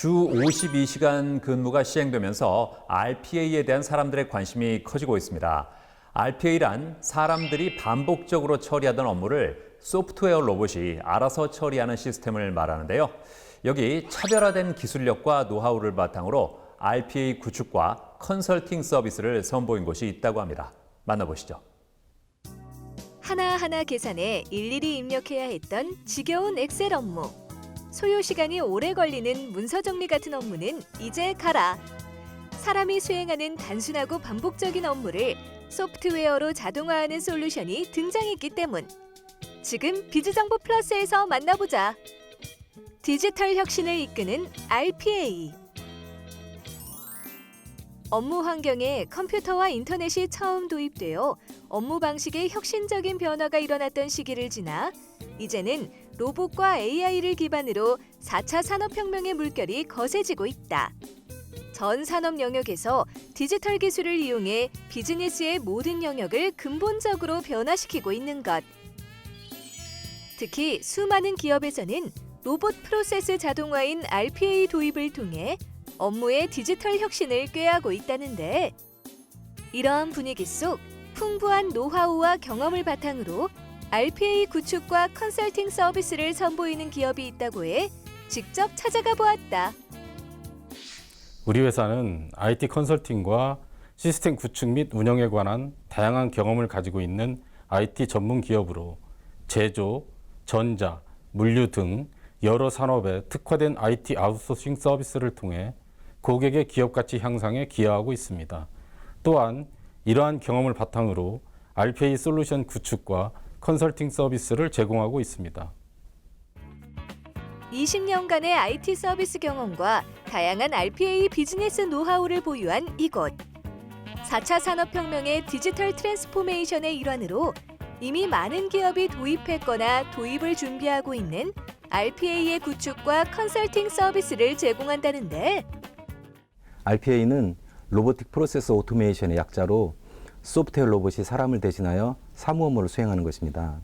주 52시간 근무가 시행되면서 RPA에 대한 사람들의 관심이 커지고 있습니다. RPA란 사람들이 반복적으로 처리하던 업무를 소프트웨어 로봇이 알아서 처리하는 시스템을 말하는데요. 여기 차별화된 기술력과 노하우를 바탕으로 RPA 구축과 컨설팅 서비스를 선보인 곳이 있다고 합니다. 만나보시죠. 하나하나 계산에 일일이 입력해야 했던 지겨운 엑셀 업무. 소요 시간이 오래 걸리는 문서 정리 같은 업무는 이제 가라. 사람이 수행하는 단순하고 반복적인 업무를 소프트웨어로 자동화하는 솔루션이 등장했기 때문. 지금 비즈정보 플러스에서 만나보자. 디지털 혁신을 이끄는 RPA. 업무 환경에 컴퓨터와 인터넷이 처음 도입되어 업무 방식에 혁신적인 변화가 일어났던 시기를 지나 이제는 로봇과 AI를 기반으로 4차 산업혁명의 물결이 거세지고 있다. 전 산업 영역에서 디지털 기술을 이용해 비즈니스의 모든 영역을 근본적으로 변화시키고 있는 것. 특히 수많은 기업에서는 로봇 프로세스 자동화인 RPA 도입을 통해 업무의 디지털 혁신을 꾀하고 있다는데 이러한 분위기 속 풍부한 노하우와 경험을 바탕으로 RPA 구축과 컨설팅 서비스를 선보이는 기업이 있다고 해 직접 찾아가 보았다. 우리 회사는 IT 컨설팅과 시스템 구축 및 운영에 관한 다양한 경험을 가지고 있는 IT 전문 기업으로 제조, 전자, 물류 등 여러 산업에 특화된 IT 아웃소싱 서비스를 통해 고객의 기업 가치 향상에 기여하고 있습니다. 또한 이러한 경험을 바탕으로 RPA 솔루션 구축과 컨설팅 서비스를 제공하고 있습니다. 20년간의 IT 서비스 경험과 다양한 RPA 비즈니스 노하우를 보유한 이곳. 4차 산업혁명의 디지털 트랜스포메이션의 일환으로 이미 많은 기업이 도입했거나 도입을 준비하고 있는 RPA의 구축과 컨설팅 서비스를 제공한다는데 RPA는 로보틱 프로세스 오토메이션의 약자로 소프트웨어 로봇이 사람을 대신하여 사무 업무를 수행하는 것입니다.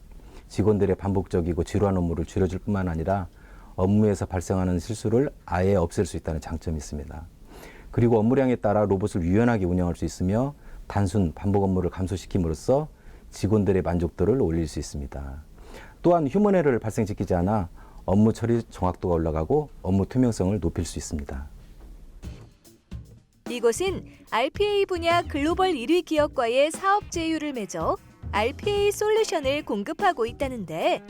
직원들의 반복적이고 지루한 업무를 줄여줄 뿐만 아니라 업무에서 발생하는 실수를 아예 없앨 수 있다는 장점이 있습니다. 그리고 업무량에 따라 로봇을 유연하게 운영할 수 있으며 단순 반복 업무를 감소시킴으로써 직원들의 만족도를 올릴 수 있습니다. 또한 휴먼 에러를 발생시키지 않아 업무 처리 정확도가 올라가고 업무 투명성을 높일 수 있습니다. 이곳은 RPA 분야 글로벌 1위 기업과의 사업 제휴를 맺어 RPA 솔루션을 공급하고 있다는데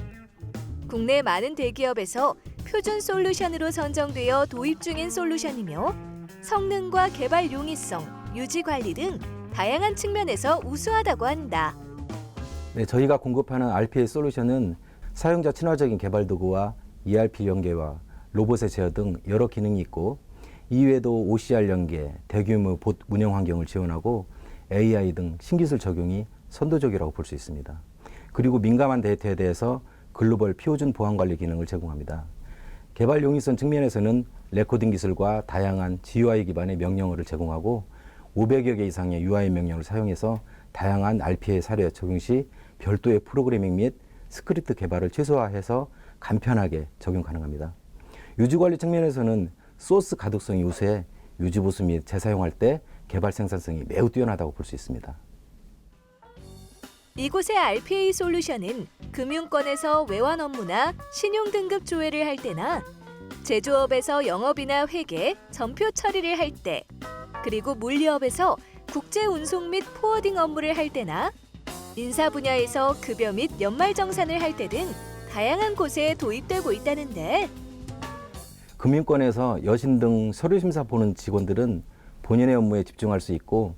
국내 많은 대기업에서 표준 솔루션으로 선정되어 도입 중인 솔루션이며 성능과 개발 용이성, 유지 관리 등 다양한 측면에서 우수하다고 한다. 네, 저희가 공급하는 RPA 솔루션은 사용자 친화적인 개발 도구와 ERP 연계와 로봇의 제어 등 여러 기능이 있고 이외에도 OCR 연계, 대규모 봇 운영 환경을 지원하고 AI 등 신기술 적용이 선도적이라고 볼 수 있습니다. 그리고 민감한 데이터에 대해서 글로벌 표준 보안 관리 기능을 제공합니다. 개발 용이성 측면에서는 레코딩 기술과 다양한 GUI 기반의 명령어를 제공하고 500여 개 이상의 UI 명령을 사용해서 다양한 RPA 사례 적용 시 별도의 프로그래밍 및 스크립트 개발을 최소화해서 간편하게 적용 가능합니다. 유지 관리 측면에서는 소스 가독성이 우수해 유지 보수 및 재사용할 때 개발 생산성이 매우 뛰어나다고 볼 수 있습니다. 이곳의 RPA 솔루션은 금융권에서 외환 업무나 신용 등급 조회를 할 때나 제조업에서 영업이나 회계, 전표 처리를 할 때, 그리고 물리업에서 국제 운송 및 포워딩 업무를 할 때나 인사 분야에서 급여 및 연말 정산을 할 때 등 다양한 곳에 도입되고 있다는데 금융권에서 여신 등 서류 심사 보는 직원들은 본인의 업무에 집중할 수 있고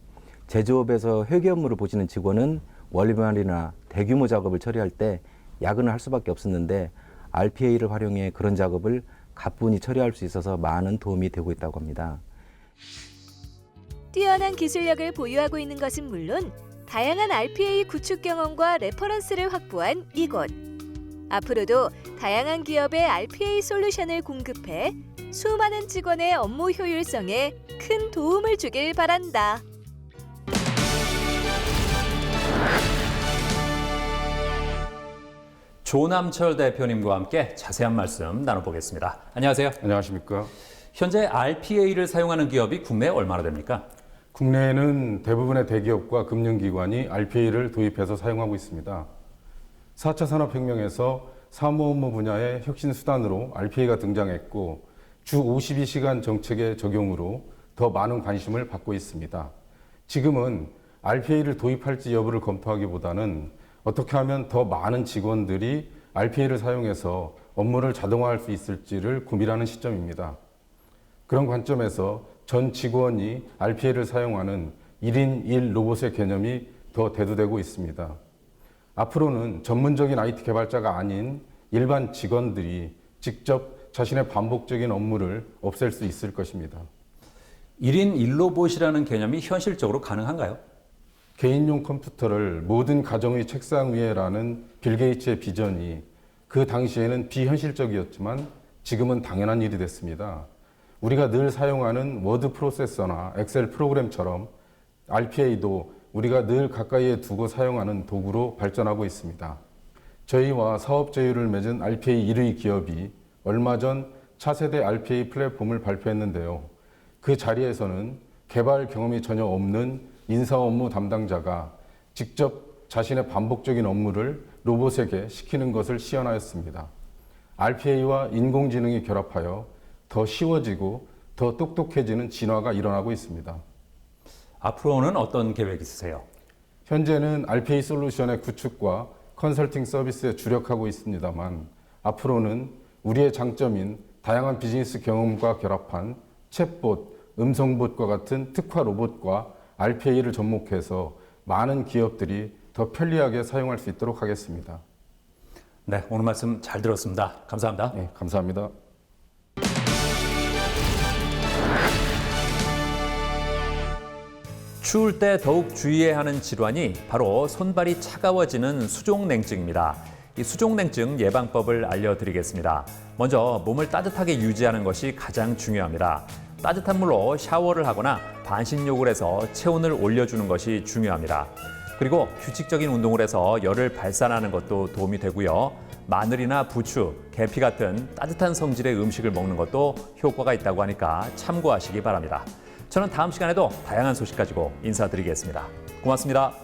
제조업에서 회계 업무를 보시는 직원은 월말이나 대규모 작업을 처리할 때 야근을 할 수밖에 없었는데 RPA를 활용해 그런 작업을 가뿐히 처리할 수 있어서 많은 도움이 되고 있다고 합니다. 뛰어난 기술력을 보유하고 있는 것은 물론 다양한 RPA 구축 경험과 레퍼런스를 확보한 이곳. 앞으로도 다양한 기업의 RPA 솔루션을 공급해 수많은 직원의 업무 효율성에 큰 도움을 주길 바란다. 조남철 대표님과 함께 자세한 말씀 나눠보겠습니다. 안녕하세요. 안녕하십니까? 현재 RPA를 사용하는 기업이 국내에 얼마나 됩니까? 국내에는 대부분의 대기업과 금융기관이 RPA를 도입해서 사용하고 있습니다. 4차 산업혁명에서 사무 업무 분야의 혁신 수단으로 RPA가 등장했고 주 52시간 정책의 적용으로 더 많은 관심을 받고 있습니다. 지금은 RPA를 도입할지 여부를 검토하기보다는 어떻게 하면 더 많은 직원들이 RPA를 사용해서 업무를 자동화할 수 있을지를 고민하는 시점입니다. 그런 관점에서 전 직원이 RPA를 사용하는 1인 1 로봇의 개념이 더 대두되고 있습니다. 앞으로는 전문적인 IT 개발자가 아닌 일반 직원들이 직접 자신의 반복적인 업무를 없앨 수 있을 것입니다. 1인 1로봇이라는 개념이 현실적으로 가능한가요? 개인용 컴퓨터를 모든 가정의 책상 위에라는 빌 게이츠의 비전이 그 당시에는 비현실적이었지만 지금은 당연한 일이 됐습니다. 우리가 늘 사용하는 워드 프로세서나 엑셀 프로그램처럼 RPA도 우리가 늘 가까이에 두고 사용하는 도구로 발전하고 있습니다. 저희와 사업 제휴를 맺은 RPA 1위 기업이 얼마 전 차세대 RPA 플랫폼을 발표했는데요. 그 자리에서는 개발 경험이 전혀 없는 인사 업무 담당자가 직접 자신의 반복적인 업무를 로봇에게 시키는 것을 시연하였습니다. RPA와 인공지능이 결합하여 더 쉬워지고 더 똑똑해지는 진화가 일어나고 있습니다. 앞으로는 어떤 계획 있으세요? 현재는 RPA 솔루션의 구축과 컨설팅 서비스에 주력하고 있습니다만 앞으로는 우리의 장점인 다양한 비즈니스 경험과 결합한 챗봇, 음성봇과 같은 특화 로봇과 RPA를 접목해서 많은 기업들이 더 편리하게 사용할 수 있도록 하겠습니다. 네, 오늘 말씀 잘 들었습니다. 감사합니다. 네, 감사합니다. 추울 때 더욱 주의해야 하는 질환이 바로 손발이 차가워지는 수족냉증입니다. 이 수족냉증 예방법을 알려드리겠습니다. 먼저 몸을 따뜻하게 유지하는 것이 가장 중요합니다. 따뜻한 물로 샤워를 하거나 반신욕을 해서 체온을 올려주는 것이 중요합니다. 그리고 규칙적인 운동을 해서 열을 발산하는 것도 도움이 되고요. 마늘이나 부추, 계피 같은 따뜻한 성질의 음식을 먹는 것도 효과가 있다고 하니까 참고하시기 바랍니다. 저는 다음 시간에도 다양한 소식 가지고 인사드리겠습니다. 고맙습니다.